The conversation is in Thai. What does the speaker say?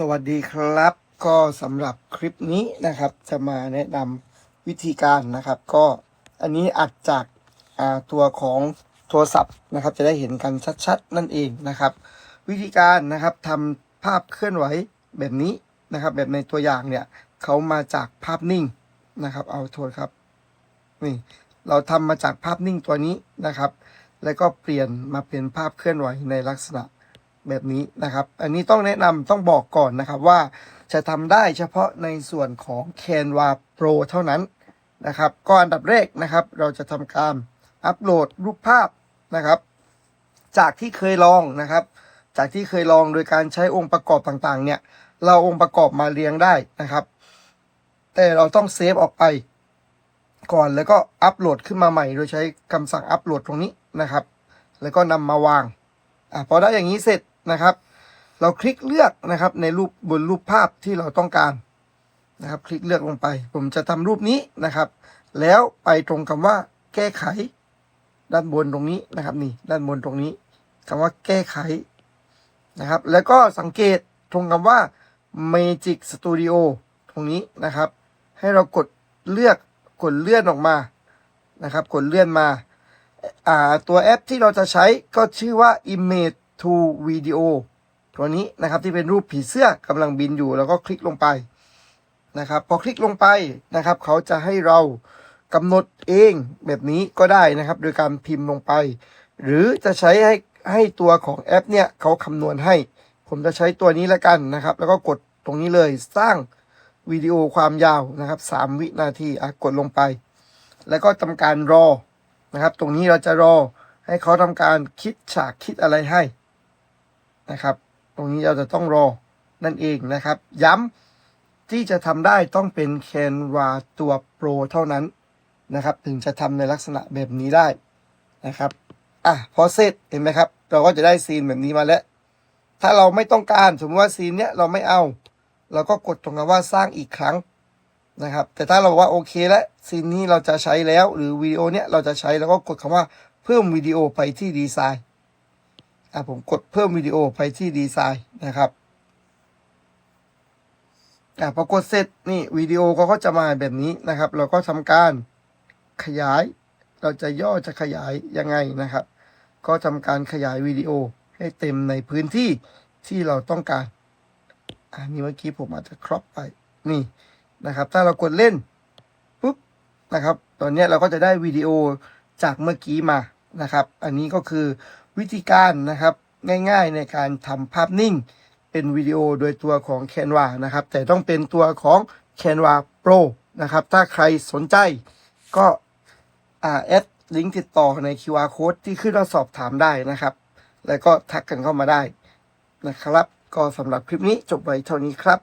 สวัสดีครับ ก็สำหรับคลิปนี้นะครับ จะมาแนะนำวิธีการนะครับ ก็อันนี้อัดจากาตัวของโทรศัพท์นะครับ จะได้เห็นกันชัดๆ นั่นเองนะครับ วิธีการนะครับทำภาพเคลื่อนไหวแบบนี้นะครับ แบบในตัวอย่างเนี่ยเขามาจากภาพนิ่งนะครับ เอาโทษครับนี่เราทำมาจากภาพนิ่งตัวนี้นะครับ แล้วก็เปลี่ยนมาเป็นภาพเคลื่อนไหวในลักษณะ แบบนี้นะครับ อันนี้ต้องแนะนำต้องบอกก่อนนะครับว่าจะทำได้เฉพาะในส่วนของ Canva Pro เท่านั้นนะครับ ก็อันดับแรกนะครับ เราจะทำการอัปโหลดรูปภาพนะครับ จากที่เคยลองนะครับ จากที่เคยลองโดยการใช้องค์ประกอบต่างๆ เนี่ย เราองค์ประกอบมาเรียงได้นะครับ แต่เราต้องเซฟออกไปก่อนแล้วก็อัปโหลดขึ้นมาใหม่ โดยใช้คำสั่งอัปโหลดตรงนี้นะครับ แล้วก็นำมาวางอะพอได้อย่างนี้เสร็จ นะครับ เราคลิกเลือกนะครับในรูปบนรูปภาพที่เราต้องการนะครับ คลิกเลือกลงไป ผมจะทำรูปนี้นะครับ แล้วไปตรงคำว่าแก้ไข ด้านบนตรงนี้นะครับนี่ด้านบนตรงนี้คำว่าแก้ไขนะครับ แล้วก็สังเกตตรงคำว่า Magic Studio ตรงนี้นะครับ ให้เรากดเลือกกดเลื่อนออกมานะครับ กดเลื่อนมาอ่าตัวแอปที่เราจะใช้ก็ชื่อว่า Image to Video ตัวนี้นะครับที่เป็นรูปผีเสื้อกำลังบินอยู่แล้วก็คลิกลงไปนะครับพอคลิกลงไปนะครับเขาจะให้เรากำหนดเองแบบนี้ก็ได้นะครับ โดยการพิมพ์ลงไป หรือจะใช้ให้ให้ตัวของแอปเนี่ยเขาคำนวณให้ ผมจะใช้ตัวนี้แล้วกันนะครับ แล้วก็กดตรงนี้เลยสร้างวิดีโอความยาวนะครับ 3 วินาทีอะกดลงไป แล้วก็ทำการรอนะครับ ตรงนี้เราจะรอให้เขาทำการคิดฉากคิดอะไรให้ นะครับ ตรงนี้เราจะต้องรอนั่นเองนะครับ ย้ำที่จะทำได้ต้องเป็น Canva ตัว Pro เท่านั้นนะครับ ถึงจะทำในลักษณะแบบนี้ได้นะครับอะพอเสร็จเห็นไหมครับ เราก็จะได้ซีนแบบนี้มาแล้ว ถ้าเราไม่ต้องการสมมติว่าซีนเนี้ยเราไม่เอา เราก็กดตรงคำว่าสร้างอีกครั้งนะครับ แต่ถ้าเราว่าโอเคแล้วซีนนี้เราจะใช้แล้ว หรือวิดีโอเนี้ยเราจะใช้แล้วก็กดคำว่าเพิ่มวิดีโอไปที่ดีไซน์ ผมกดเพิ่มวิดีโอไปที่ดีไซน์นะครับอะพอกดเสร็จนี่วิดีโอเขาก็จะมาแบบนี้นะครับ เราก็ทำการขยาย เราจะย่อจะขยายยังไงนะครับ ก็ทำการขยายวิดีโอให้เต็มในพื้นที่ที่เราต้องการอันนี้เมื่อกี้ผมอาจจะครอปไปนี่นะครับ ถ้าเรากดเล่นปุ๊บนะครับ ตอนนี้เราก็จะได้วิดีโอจากเมื่อกี้มานะครับ อันนี้ก็คือ วิธีการนะครับง่ายๆในการทำภาพนิ่ง เป็นวิดีโอโดยตัวของ Canva นะครับ แต่ต้องเป็นตัวของ Canva Pro นะครับ ถ้าใครสนใจก็แอดลิงก์ติดต่อใน QR code ที่ขึ้นเราสอบถามได้นะครับ แล้วก็ทักกันเข้ามาได้นะครับ ก็สำหรับคลิปนี้จบไว้เท่านี้ครับ